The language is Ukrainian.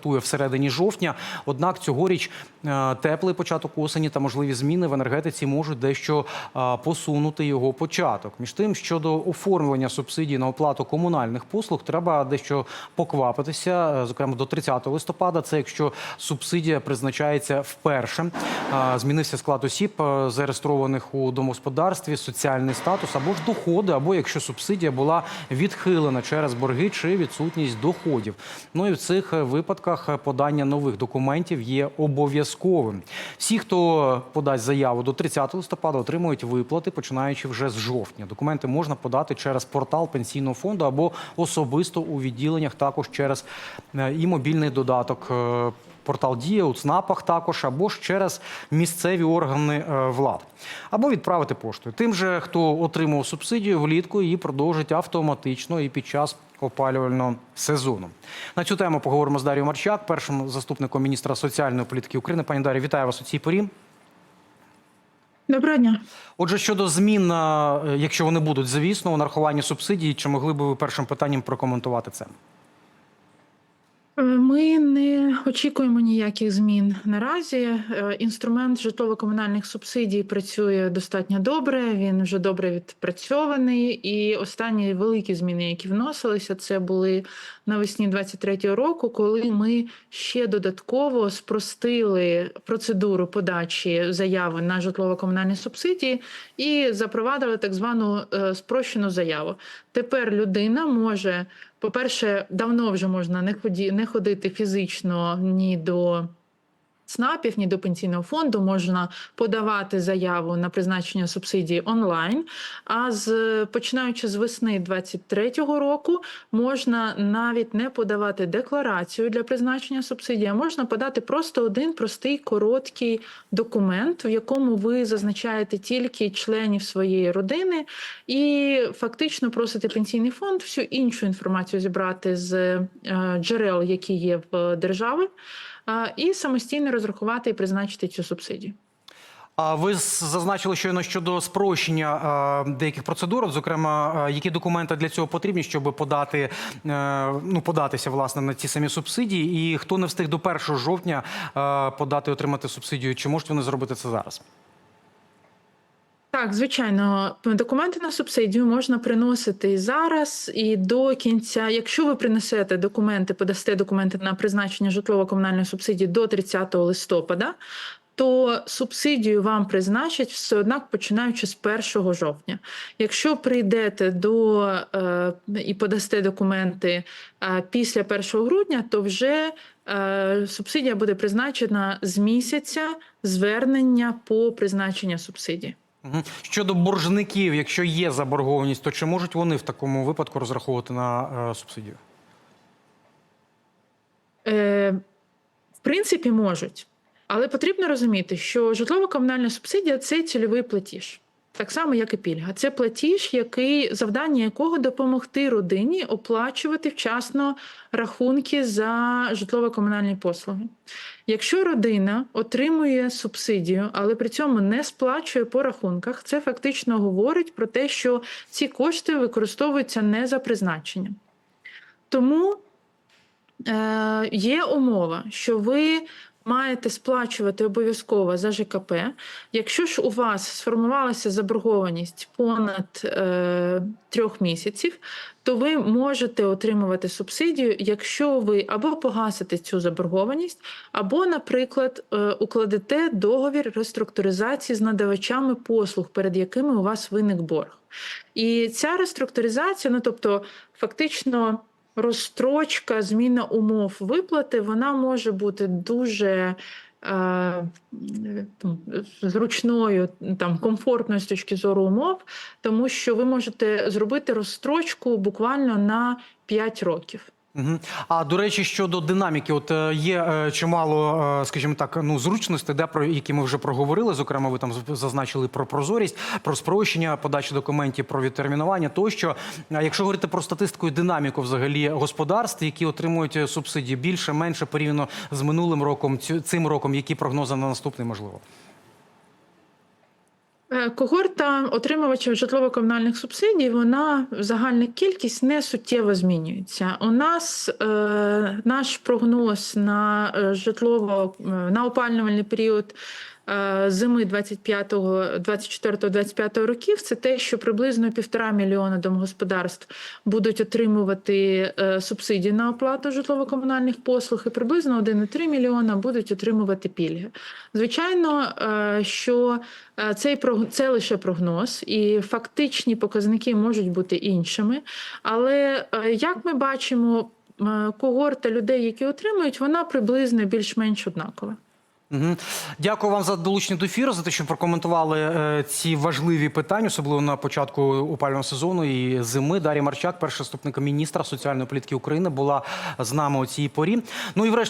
стартує всередині жовтня. Однак цьогоріч е, теплий початок осені та можливі зміни в енергетиці можуть дещо е, посунути його початок. Між тим, щодо оформлення субсидій на оплату комунальних послуг, треба дещо поквапитися. Е, Зокрема, до 30 листопада. Це якщо субсидія призначається вперше. Змінився склад осіб, зареєстрованих у домогосподарстві, соціальний статус або ж доходи, або якщо субсидія була відхилена через борги чи відсутність доходів. Ну і в цих е, випадках е, подання нових документів є обов'язковим. Всі, хто подасть заяву до 30 листопада, отримують виплати, починаючи вже з жовтня. Документи можна подати через портал пенсійного фонду або особисто у відділеннях, також через е, і мобільний додаток. Портал Дія у ЦНАПах також, або ж через місцеві органи е, влад, або відправити поштою. Тим же, хто отримав субсидію влітку, її продовжить автоматично і під час опалювального сезону. На цю тему поговоримо з Дарією Марчак, першим заступником міністра соціальної політики України. Пані Дар'я, вітаю вас у цій порі. Доброго дня. Отже, щодо змін, е, якщо вони будуть, звісно, у нарахуванні субсидій, чи могли би ви першим питанням прокоментувати це? Ми не очікуємо ніяких змін наразі. Е, Інструмент житлово-комунальних субсидій працює достатньо добре. Він вже добре відпрацьований. І останні великі зміни, які вносилися, це були навесні 23-го року, коли ми ще додатково спростили процедуру подачі заяви на житлово-комунальні субсидії і запровадили так звану е, спрощену заяву. Тепер людина може. По-перше, давно вже можна не ході, не ходити фізично ні до ЦНАПів, ні до пенсійного фонду. Можна подавати заяву на призначення субсидії онлайн. А з починаючи з весни 23-го року, можна навіть не подавати декларацію для призначення субсидії, а можна подати просто один простий короткий документ, в якому ви зазначаєте тільки членів своєї родини, і фактично просите пенсійний фонд всю іншу інформацію зібрати з е, джерел, які є в держави, і самостійно розрахувати і призначити цю субсидію. А ви зазначили щойно щодо спрощення деяких процедур, зокрема, які документи для цього потрібні, щоб подати е, ну податися власне на ті самі субсидії, і хто не встиг до 1 жовтня подати отримати субсидію, чи можуть вони зробити це зараз? Так, звичайно, документи на субсидію можна приносити і зараз, і до кінця. Якщо ви принесете документи, подасте документи на призначення житлово-комунальної субсидії до 30 листопада, то субсидію вам призначать все однак починаючи з 1 жовтня. Якщо прийдете до е, і подасте документи е, після 1 грудня, то вже е, субсидія буде призначена з місяця звернення по призначення субсидії. Щодо боржників, якщо є заборгованість, то чи можуть вони в такому випадку розраховувати на е, субсидію? Е, в принципі, можуть. Але потрібно розуміти, що житлово-комунальна субсидія це цільовий платіж. Так само, як і пільга. Це платіж, який завдання якого допомогти родині оплачувати вчасно рахунки за житлово-комунальні послуги. Якщо родина отримує субсидію, але при цьому не сплачує по рахунках, це фактично говорить про те, що ці кошти використовуються не за призначенням. Тому е, є умова, що ви маєте сплачувати обов'язково за ЖКП. Якщо ж у вас сформувалася заборгованість понад е, трьох місяців, то ви можете отримувати субсидію, якщо ви або погасите цю заборгованість, або, наприклад, е, укладете договір реструктуризації з надавачами послуг, перед якими у вас виник борг. І ця реструктуризація, ну тобто, фактично. Розстрочка, зміна умов виплати, вона може бути дуже е, там, зручною, там, комфортною з точки зору умов, тому що ви можете зробити розстрочку буквально на 5 років. А до речі, щодо динаміки, от е, є е, чимало, е, скажімо так, ну зручностей, де про які ми вже проговорили. Зокрема, ви там зазначили про прозорість, про спрощення подачі документів, про відтермінування. Тощо, якщо говорити про статистику і динаміку, взагалі господарств, які отримують субсидії більше, менше порівняно з минулим роком, цим роком, які прогнози на наступний можливо? Е, Когорта отримувачів житлово-комунальних субсидій, вона загальна кількість не суттєво змінюється. У нас е, наш прогноз на е, житлово е, на опалювальний період. Зими 25-го, 24-25 років це те, що приблизно півтора мільйона домогосподарств будуть отримувати е, субсидії на оплату житлово-комунальних послуг, і приблизно 1,3 мільйона будуть отримувати пільги. Звичайно, е, що е, цей це лише прогноз, і фактичні показники можуть бути іншими. Але як ми бачимо, когорта людей, які отримують, вона приблизно більш-менш однакова. Угу. Дякую вам за долучення до ефіру, за те, що прокоментували е, ці важливі питання, особливо на початку опального сезону і зими. Дар'я Марчак, перша заступник міністра соціальної політики України, була з нами у цій порі. Ну і врешті.